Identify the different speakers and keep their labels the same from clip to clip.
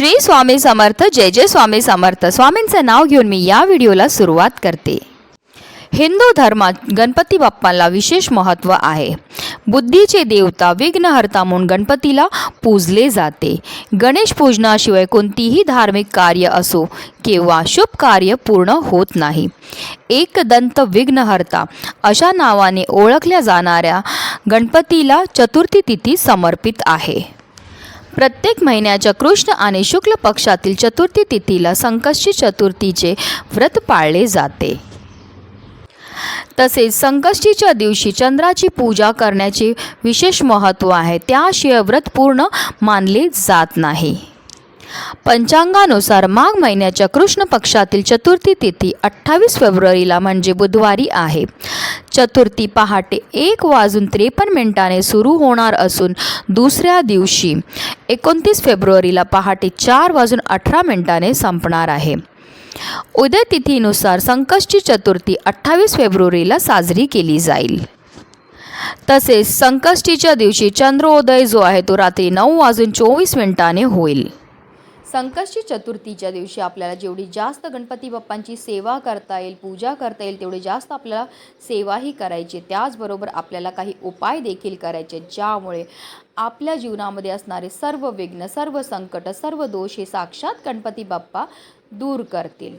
Speaker 1: श्री स्वामी समर्थ जय जय स्वामी समर्थ. स्वामींचं नाव घेऊन मी या व्हिडिओला सुरुवात करते. हिंदू धर्मात गणपती बाप्पाला विशेष महत्त्व आहे. बुद्धीचे देवता विघ्नहर्ता म्हणून गणपतीला पूजले जाते. गणेश पूजनाशिवाय कोणतीही धार्मिक कार्य असो किंवा शुभ कार्य पूर्ण होत नाही. एकदंत विघ्नहर्ता अशा नावाने ओळखल्या जाणाऱ्या गणपतीला चतुर्थी तिथी समर्पित आहे. प्रत्येक महिन्याच्या कृष्ण आणि शुक्ल पक्षातील चतुर्थी तिथीला संकष्टी चतुर्थीचे व्रत पाळले जाते. तसेच संकष्टीच्या दिवशी चंद्राची पूजा करण्याचे विशेष महत्त्व आहे. त्याशिवाय व्रत पूर्ण मानले जात नाही. पंचांगानुसार माघ महिन्याच्या कृष्ण पक्षातील चतुर्थी तिथी अठ्ठावीस फेब्रुवारीला म्हणजे बुधवारी आहे. चतुर्थी पहाटे एक वाजून त्रेपन्न मिनिटाने सुरू होणार असून दुसऱ्या दिवशी एकोणतीस फेब्रुवारीला पहाटे चार वाजून अठरा मिनिटाने संपणार आहे. उद्या तिथीनुसार संकष्टी चतुर्थी अठ्ठावीस फेब्रुवारीला साजरी केली जाईल. तसेच संकष्टीच्या दिवशी चंद्रोदय जो आहे तो रात्री नऊ वाजून चोवीस मिनिटाने होईल. संकष्टी चतुर्थीच्या दिवशी आपल्याला जेवढी जास्त गणपती बाप्पांची सेवा करता येईल पूजा करता येईल तेवढी जास्त आपल्याला सेवाही करायची त्याचबरोबर आपल्याला काही उपाय देखील करायचे ज्यामुळे आपल्या जीवनामध्ये असणारे सर्व विघ्न सर्व संकट सर्व दोष हे साक्षात गणपती बाप्पा दूर करतील.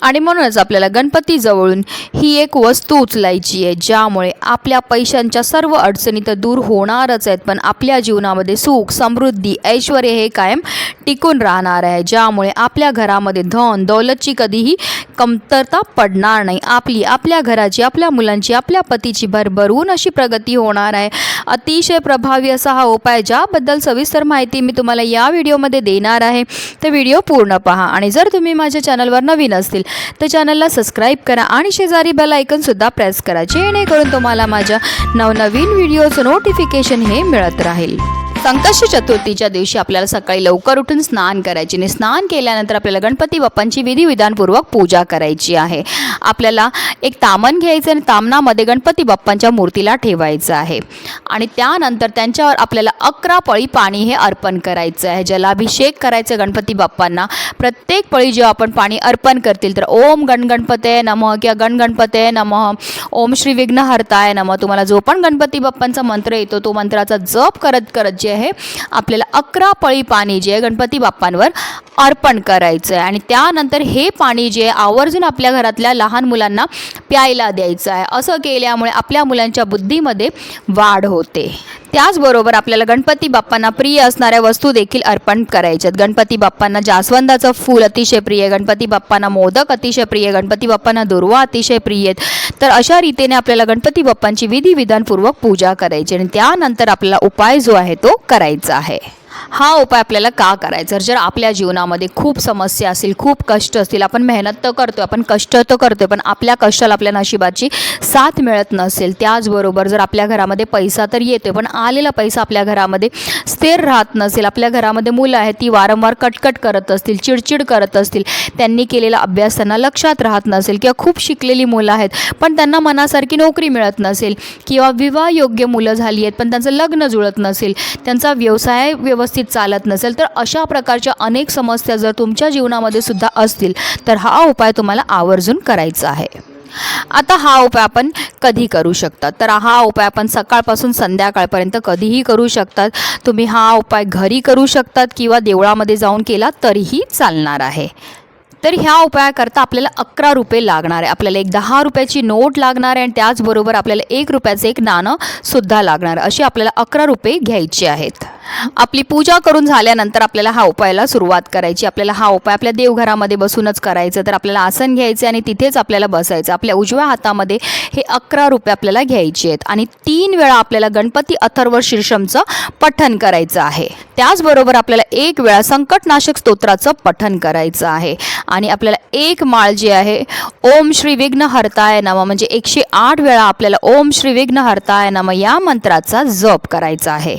Speaker 1: आणि म्हणूनच आपल्याला गणपती जवळून ही एक वस्तू उचलायची आहे ज्यामुळे आपल्या पैशांच्या सर्व अडचणी तर दूर होणारच आहेत पण आपल्या जीवनामध्ये सुख समृद्धी ऐश्वर हे कायम टिकून राहणार आहे ज्यामुळे आपल्या घरामध्ये धन दौलतची कधीही कमतरता पडणार नाही. आपली आपल्या घराची आपल्या मुलांची आपल्या पतीची भरभरून अशी प्रगती होणार आहे. अतिशय प्रभावी असा हा उपाय ज्याबद्दल सविस्तर माहिती मी तुम्हाला या व्हिडिओमध्ये देणार आहे. तर व्हिडिओ पूर्ण पहा आणि जर तुम्ही माझ्या चॅनलवर नवीन असतील तर चॅनलला सबस्क्राईब करा आणि शेजारी बेल आयकनसुद्धा प्रेस करा जेणेकरून तुम्हाला माझ्या नवनवीन व्हिडिओचं नोटिफिकेशन हे मिळत राहील. संकष्टी चतुर्थीच्या दिवशी आपल्याला सकाळी लवकर उठून स्नान करायचे. आणि स्नान केल्यानंतर आपल्याला गणपती बाप्पांची विधिविधानपूर्वक पूजा करायची आहे. आपल्याला एक तामण घ्यायचं आणि तामणामध्ये गणपती बाप्पांच्या मूर्तीला ठेवायचं आहे. आणि त्यानंतर त्यांच्यावर आपल्याला अकरा पळी पाणी हे अर्पण करायचं आहे. जलाभिषेक करायचं गणपती बाप्पांना. प्रत्येक पळी जेव्हा आपण पाणी अर्पण करतील तर ओम गणगणपते नमः किंवा गणगणपते नमः. ओम श्री विघ्नहर्ताय नमः. तुम्हाला जो पण गणपती बाप्पांचा मंत्र येतो तो मंत्राचा जप करत करत जे आहे आपल्याला अकरा पळी पाणी जे आहे गणपती बाप्पांवर अर्पण करायचं आहे. आणि त्यानंतर हे पाणी जे आहे आवर्जून आपल्या घरातल्या लहान मुलांना प्यायला द्यायचं आहे. असं केल्यामुळे आपल्या मुलांच्या बुद्धीमध्ये वाढ होते. त्याचबरोबर आपल्याला गणपती बाप्पांना प्रिय असणाऱ्या वस्तू देखील अर्पण करायच्यात गणपती बाप्पांना जास्वंदाचं फूल अतिशय प्रिय गणपती बाप्पांना मोदक अतिशय प्रिय गणपती बाप्पांना दुर्वा अतिशय प्रिय आहेत. तर अशा रीतीने आपल्याला गणपती बाप्पांची विधी विधानपूर्वक पूजा करायची आणि त्यानंतर आपल्याला उपाय जो आहे तो करायचा आहे. हा उपाय आपल्याला का करायचा? जर आपल्या जीवनामध्ये खूप समस्या असतील खूप कष्ट असतील आपण मेहनत तर करतो आपण कष्ट तर करतो पण आपल्या कष्टाला आपल्या नशिबाची साथ मिळत नसेल त्याचबरोबर जर आपल्या घरामध्ये पैसा तर येतो पण आलेला पैसा आपल्या घरामध्ये स्थिर राहत नसेल आपल्या घरामध्ये मुलं आहेत ती वारंवार कटकट करत असतील चिडचिड करत असतील त्यांनी केलेला अभ्यास त्यांना लक्षात राहत नसेल किंवा खूप शिकलेली मुलं आहेत पण त्यांना मनासारखी नोकरी मिळत नसेल किंवा विवाहयोग्य मुलं झाली आहेत पण त्यांचं लग्न जुळत नसेल त्यांचा व्यवसाय व्यवस्थित चालत नसेल तर अशा प्रकारच्या अनेक समस्या जर तुमच्या जीवनामध्ये सुद्धा असतील तर हा उपाय तुम्हाला आवर्जून करायचा आहे. आता हा उपाय आपण कधी करू शकतात तर हा उपाय आपण सकाळपासून संध्याकाळपर्यंत कधीही करू शकतात. तुम्ही हा उपाय घरी करू शकतात किंवा देवळामध्ये जाऊन केला तरीही चालणार आहे. तर ह्या उपायाकरता आपल्याला अकरा रुपये लागणार आहे. आपल्याला एक दहा रुपयाची नोट लागणार आहे आणि त्याचबरोबर आपल्याला एक रुपयाचं एक नाणं सुद्धा लागणार. आहे अशी आपल्याला अकरा रुपये घ्यायचे आहेत. आपली पूजा करून झाल्यानंतर आपल्याला हा उपायाला सुरुवात करायची. आपल्याला हा उपाय आपल्या देवघरामध्ये बसूनच करायचं तर आपल्याला आसन घ्यायचे आणि तिथेच आपल्याला बसायचं. आपल्या उजव्या हातामध्ये हे अकरा रुपये आपल्याला घ्यायचे आहेत आणि तीन वेळा आपल्याला गणपती अथर्व शीर्षमचं पठन करायचं आहे. त्याचबरोबर आपल्याला एक वेळा संकटनाशक स्तोत्राचं पठन करायचं आहे. आणि आपल्याला एक माळ जी आहे ओम श्री विघ्न हरताय नम म्हणजे एकशे आठ वेळा आपल्याला ओम श्री विघ्न हरताय नम या मंत्राचा जप करायचा आहे.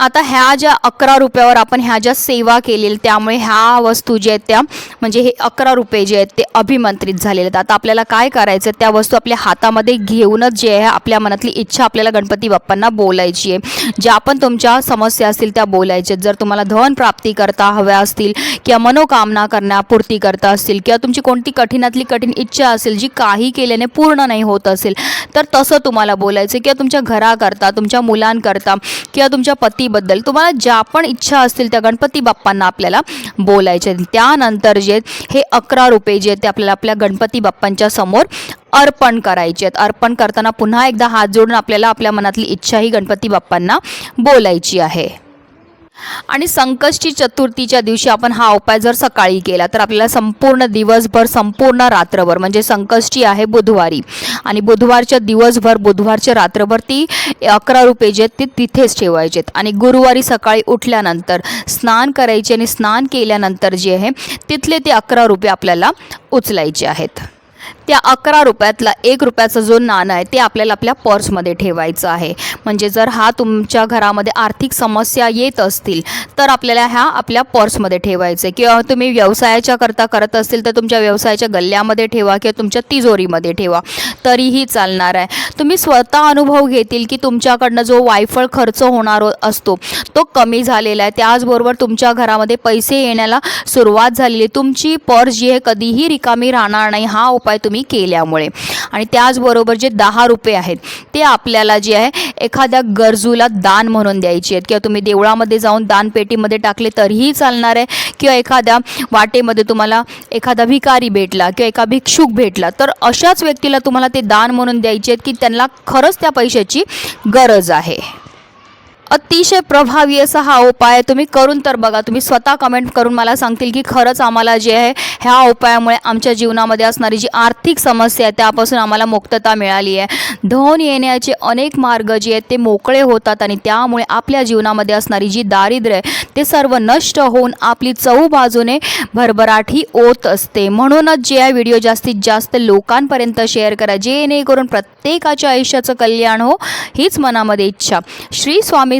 Speaker 1: आता ह्या ज्या अकरा रुपयावर आपण ह्या ज्या सेवा केलेल्या त्यामुळे ह्या वस्तू ज्या आहेत त्या म्हणजे हे अकरा रुपये जे आहेत ते अभिमंत्रित झालेले आहेत. आता आपल्याला काय करायचं त्या वस्तू आपल्या हातामध्ये घेऊनच जे आहे आपल्या मनातली इच्छा आपल्याला गणपती बाप्पांना बोलायची आहे. ज्या पण तुमच्या समस्या असतील त्या बोलायच्या आहेत. जर तुम्हाला धन प्राप्ती करता हव्या असतील किंवा मनोकामना करण्यापूर्ती करता असतील किंवा तुमची कोणती कठीणातली कठीण इच्छा असेल जी काही केल्याने पूर्ण नाही होत असेल तर तसं तुम्हाला बोलायचं किंवा तुमच्या घराकरता तुमच्या मुलांकरता किंवा तुमच्या पती गणपतीबद्दल तुम्हाला ज्या पण इच्छा असतील त्या गणपती बाप्पांना आपल्याला बोलायचे. आहेत. त्यानंतर जे हे अकरा रुपये जे आहेत ते आपल्याला आपल्या गणपती बाप्पांच्या समोर अर्पण करायचे आहेत. अर्पण करताना पुन्हा एकदा हात जोडून आपल्याला आपल्या मनातली इच्छा ही गणपती बाप्पांना बोलायची आहे. आणि संकष्टी चतुर्थीच्या दिवशी आपण हा उपाय जर सकाळी केला तर आपल्याला संपूर्ण दिवसभर संपूर्ण रात्रभर म्हणजे संकष्टी आहे बुधवारी. आणि बुधवारच्या दिवसभर बुधवारच्या रात्रभर ती अकरा रुपये जे आहेत ते तिथेच ठेवायचे आहेत आणि गुरुवारी सकाळी उठल्यानंतर स्नान करायचे आणि स्नान केल्यानंतर जे आहे तिथले ते अकरा रुपये आपल्याला उचलायचे आहेत. त्या अकरा रुपयातला एक रुपयाचा जो नाणं आहे ते आपल्याला आपल्या पर्समध्ये ठेवायचं आहे. म्हणजे जर हा तुमच्या घरामध्ये आर्थिक समस्या येत असतील तर आपल्याला ह्या आपल्या पर्समध्ये ठेवायचं आहे. किंवा तुम्ही व्यवसायाच्या करता करत असतील तर तुमच्या व्यवसायाच्या गल्ल्यामध्ये ठेवा किंवा तुमच्या तिजोरीमध्ये ठेवा. तरीही चालणार आहे. तुम्ही स्वतः अनुभव घेतील की तुमच्याकडनं जो वायफळ खर्च होणार असतो तो कमी झालेला आहे. त्याचबरोबर तुमच्या घरामध्ये पैसे येण्याला सुरुवात झालेली आहे. तुमची पर्स जी आहे कधीही रिकामी राहणार नाही. हा उपाय उपाय तुम्ही केल्यामुळे. आणि त्याचबरोबर जे दहा रुपये आहेत ते आपल्याला जे आहे एखाद्या गरजूला दान म्हणून द्यायचे आहेत. किंवा तुम्ही देवळामध्ये जाऊन दानपेटीमध्ये टाकले तरीही चालणार आहे. किंवा एखाद्या वाटेमध्ये तुम्हाला एखादा भिकारी भेटला किंवा एका भिक्षुक भेटला तर अशाच व्यक्तीला तुम्हाला ते दान म्हणून द्यायचे आहेत की त्यांना खरंच त्या पैशाची गरज आहे. अतिशय प्रभावी असा हा उपाय आहे. तुम्ही करून तर बघा. तुम्ही स्वतः कमेंट करून मला सांगतील की खरंच आम्हाला जे आहे ह्या उपायामुळे आमच्या जीवनामध्ये असणारी जी आर्थिक समस्या आहे त्यापासून आम्हाला मुक्तता मिळाली आहे. धन येण्याचे अनेक मार्ग जे आहेत ते मोकळे होतात आणि त्यामुळे आपल्या जीवनामध्ये असणारी जी दारिद्र्य आहे ते सर्व नष्ट होऊन आपली चहू बाजूने भरभराटी होत असते. म्हणूनच जे आहे व्हिडिओ जास्तीत जास्त लोकांपर्यंत शेअर करा. जेणेकरून प्रत्येकाच्या आयुष्याचं कल्याण हो हीच मनामध्ये इच्छा. श्री स्वामी